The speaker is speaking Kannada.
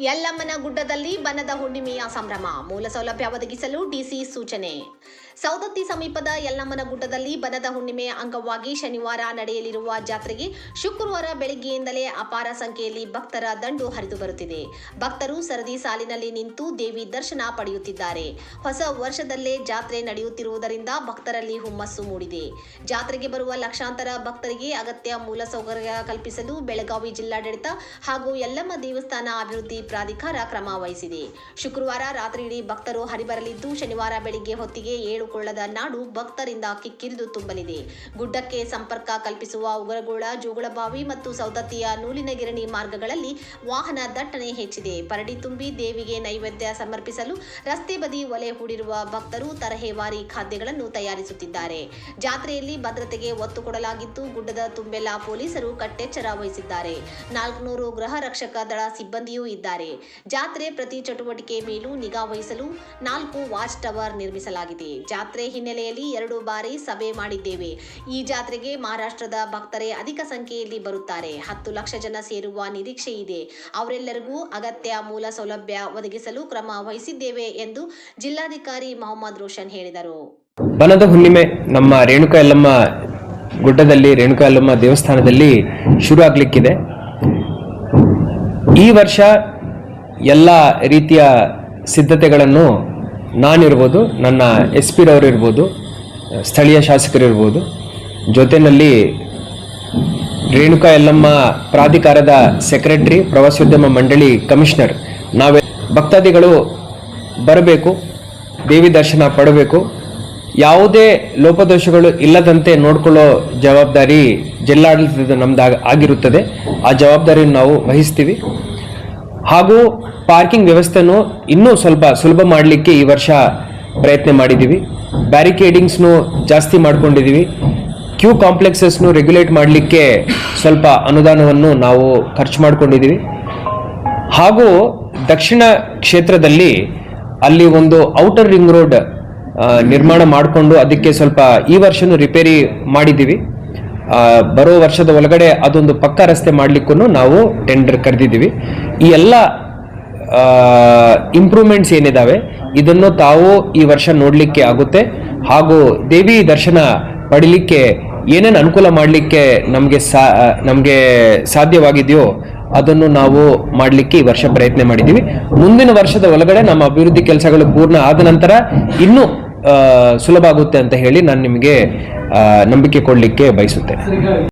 ಯಲ್ಲಮ್ಮನ ಗುಡ್ಡದಲ್ಲಿ ಬನದ ಹುಣ್ಣಿಮೆಯ ಸಂಭ್ರಮ. ಮೂಲ ಸೌಲಭ್ಯ ಒದಗಿಸಲು ಡಿಸಿ ಸೂಚನೆ. ಸೌದತ್ತಿ ಸಮೀಪದ ಯಲ್ಲಮ್ಮನ ಗುಡ್ಡದಲ್ಲಿ ಬನದ ಹುಣ್ಣಿಮೆಯ ಅಂಗವಾಗಿ ಶನಿವಾರ ನಡೆಯಲಿರುವ ಜಾತ್ರೆಗೆ ಶುಕ್ರವಾರ ಬೆಳಗ್ಗೆಯಿಂದಲೇ ಅಪಾರ ಸಂಖ್ಯೆಯಲ್ಲಿ ಭಕ್ತರ ದಂಡು ಹರಿದು ಬರುತ್ತಿದೆ. ಭಕ್ತರು ಸರದಿ ಸಾಲಿನಲ್ಲಿ ನಿಂತು ದೇವಿ ದರ್ಶನ ಪಡೆಯುತ್ತಿದ್ದಾರೆ. ಹೊಸ ವರ್ಷದಲ್ಲೇ ಜಾತ್ರೆ ನಡೆಯುತ್ತಿರುವುದರಿಂದ ಭಕ್ತರಲ್ಲಿ ಹುಮ್ಮಸ್ಸು ಮೂಡಿದೆ. ಜಾತ್ರೆಗೆ ಬರುವ ಲಕ್ಷಾಂತರ ಭಕ್ತರಿಗೆ ಅಗತ್ಯ ಮೂಲಸೌಕರ್ಯ ಕಲ್ಪಿಸಲು ಬೆಳಗಾವಿ ಜಿಲ್ಲಾಡಳಿತ ಹಾಗೂ ಯಲ್ಲಮ್ಮ ದೇವಸ್ಥಾನ ಅಭಿವೃದ್ಧಿ ಪ್ರಾಧಿಕಾರ ಕ್ರಮ ವಹಿಸಿದೆ. ಶುಕ್ರವಾರ ರಾತ್ರಿಯಿಡೀ ಭಕ್ತರು ಹರಿಬರಲಿದ್ದು ಶನಿವಾರ ಬೆಳಿಗ್ಗೆ ಹೊತ್ತಿಗೆ ಏಳು ಕೊಳ್ಳದ ನಾಡು ಭಕ್ತರಿಂದ ಕಿಕ್ಕಿರಿದು ತುಂಬಲಿದೆ. ಗುಡ್ಡಕ್ಕೆ ಸಂಪರ್ಕ ಕಲ್ಪಿಸುವ ಉಗರಗೋಳ, ಜೋಗುಳಬಾವಿ ಮತ್ತು ಸೌದತ್ತಿಯ ನೂಲಿನ ಗಿರಣಿ ಮಾರ್ಗಗಳಲ್ಲಿ ವಾಹನ ದಟ್ಟಣೆ ಹೆಚ್ಚಿದೆ. ಪರಡಿ ತುಂಬಿ ದೇವಿಗೆ ನೈವೇದ್ಯ ಸಮರ್ಪಿಸಲು ರಸ್ತೆ ಬದಿ ಒಲೆ ಹೂಡಿರುವ ಭಕ್ತರು ತರಹೇವಾರಿ ಖಾದ್ಯಗಳನ್ನು ತಯಾರಿಸುತ್ತಿದ್ದಾರೆ. ಜಾತ್ರೆಯಲ್ಲಿ ಭದ್ರತೆಗೆ ಒತ್ತು ಕೊಡಲಾಗಿದ್ದು ಗುಡ್ಡದ ತುಂಬೆಲ್ಲ ಪೊಲೀಸರು ಕಟ್ಟೆಚ್ಚರ ವಹಿಸಿದ್ದಾರೆ. ನಾಲ್ಕುನೂರು ಗೃಹ ರಕ್ಷಕ ದಳ ಸಿಬ್ಬಂದಿಯೂ ಇದ್ದಾರೆ. ಜಾತ್ರೆ ಪ್ರತಿ ಚಟುವಟಿಕೆ ಮೇಲೂ ನಿಗಾ ವಹಿಸಲು ನಾಲ್ಕು ವಾಚ್ ಟವರ್ ನಿರ್ಮಿಸಲಾಗಿದೆ. ಜಾತ್ರೆ ಹಿನ್ನೆಲೆಯಲ್ಲಿ ಎರಡು ಬಾರಿ ಸಭೆ ಮಾಡಿದ್ದೇವೆ. ಈ ಜಾತ್ರೆಗೆ ಮಹಾರಾಷ್ಟ್ರದ ಭಕ್ತರೇ ಅಧಿಕ ಸಂಖ್ಯೆಯಲ್ಲಿ ಬರುತ್ತಾರೆ. ಹತ್ತು ಲಕ್ಷ ಜನ ಸೇರುವ ನಿರೀಕ್ಷೆ ಇದೆ. ಅವರೆಲ್ಲರಿಗೂ ಅಗತ್ಯ ಮೂಲ ಸೌಲಭ್ಯ ಒದಗಿಸಲು ಕ್ರಮ ವಹಿಸಿದ್ದೇವೆ ಎಂದು ಜಿಲ್ಲಾಧಿಕಾರಿ ಮೊಹಮ್ಮದ್ ರೋಷನ್ ಹೇಳಿದರು. ಬನದ ಹುಣ್ಣಿಮೆ ನಮ್ಮ ರೇಣುಕಾ ಯಲ್ಲಮ್ಮ ಗುಡ್ಡದಲ್ಲಿ, ರೇಣುಕಾ ಯಲ್ಲಮ್ಮ ದೇವಸ್ಥಾನದಲ್ಲಿ ಶುರು ಆಗ್ಲಿಕ್ಕಿದೆ. ಈ ವರ್ಷ ಎಲ್ಲ ರೀತಿಯ ಸಿದ್ಧತೆಗಳನ್ನು ನಾನಿರ್ಬೋದು, ನನ್ನ ಎಸ್ ಪಿ ಇರ್ಬೋದು ಸ್ಥಳೀಯ ಶಾಸಕರಿರ್ಬೋದು. ಜೊತೆಯಲ್ಲಿ ರೇಣುಕಾ ಎಲ್ಲಮ್ಮ ಪ್ರಾಧಿಕಾರದ ಸೆಕ್ರೆಟರಿ, ಪ್ರವಾಸೋದ್ಯಮ ಮಂಡಳಿ ಕಮಿಷನರ್. ನಾವೇ ಭಕ್ತಾದಿಗಳು ಬರಬೇಕು, ದೇವಿ ದರ್ಶನ ಪಡಬೇಕು. ಯಾವುದೇ ಲೋಪದೋಷಗಳು ಇಲ್ಲದಂತೆ ನೋಡಿಕೊಳ್ಳೋ ಜವಾಬ್ದಾರಿ ಜಿಲ್ಲಾಡಳಿತದ ನಮ್ದು ಆಗಿರುತ್ತದೆ. ಆ ಜವಾಬ್ದಾರಿಯನ್ನು ನಾವು ವಹಿಸ್ತೀವಿ. ಹಾಗೂ ಪಾರ್ಕಿಂಗ್ ವ್ಯವಸ್ಥೆನೂ ಇನ್ನೂ ಸ್ವಲ್ಪ ಸುಲಭ ಮಾಡಲಿಕ್ಕೆ ಈ ವರ್ಷ ಪ್ರಯತ್ನ ಮಾಡಿದ್ದೀವಿ. ಬ್ಯಾರಿಕೇಡಿಂಗ್ಸ್ನು ಜಾಸ್ತಿ ಮಾಡಿಕೊಂಡಿದ್ದೀವಿ. ಕ್ಯೂ ಕಾಂಪ್ಲೆಕ್ಸಸ್ನು ರೆಗ್ಯುಲೇಟ್ ಮಾಡಲಿಕ್ಕೆ ಸ್ವಲ್ಪ ಅನುದಾನವನ್ನು ನಾವು ಖರ್ಚು ಮಾಡಿಕೊಂಡಿದ್ದೀವಿ. ಹಾಗೂ ದಕ್ಷಿಣ ಕ್ಷೇತ್ರದಲ್ಲಿ ಅಲ್ಲಿ ಒಂದು ಔಟರ್ ರಿಂಗ್ ರೋಡ್ ನಿರ್ಮಾಣ ಮಾಡಿಕೊಂಡು ಅದಕ್ಕೆ ಸ್ವಲ್ಪ ಈ ವರ್ಷನೂ ರಿಪೇರಿ ಮಾಡಿದ್ದೀವಿ. ಬರೋ ವರ್ಷದ ಒಳಗಡೆ ಅದೊಂದು ಪಕ್ಕ ರಸ್ತೆ ಮಾಡಲಿಕ್ಕೂ ನಾವು ಟೆಂಡರ್ ಕರೆದಿದ್ದೀವಿ. ಈ ಎಲ್ಲ ಇಂಪ್ರೂವ್ಮೆಂಟ್ಸ್ ಏನಿದಾವೆ, ಇದನ್ನು ತಾವು ಈ ವರ್ಷ ನೋಡಲಿಕ್ಕೆ ಆಗುತ್ತೆ. ಹಾಗೂ ದೇವಿ ದರ್ಶನ ಪಡಿಲಿಕ್ಕೆ ಏನೇನು ಅನುಕೂಲ ಮಾಡಲಿಕ್ಕೆ ನಮಗೆ ಸಾ ನಮಗೆ ಸಾಧ್ಯವಾಗಿದೆಯೋ ಅದನ್ನು ನಾವು ಮಾಡಲಿಕ್ಕೆ ಈ ವರ್ಷ ಪ್ರಯತ್ನ ಮಾಡಿದ್ದೀವಿ. ಮುಂದಿನ ವರ್ಷದ ಒಳಗಡೆ ನಮ್ಮ ಅಭಿವೃದ್ಧಿ ಕೆಲಸಗಳು ಪೂರ್ಣ ಆದ ನಂತರ ಇನ್ನೂ ಸುಲಭ ಆಗುತ್ತೆ ಅಂತ ಹೇಳಿ ನಾನು ನಿಮಗೆ ನಂಬಿಕೆ ಕೊಡಲಿಕ್ಕೆ ಬಯಸುತ್ತೇನೆ.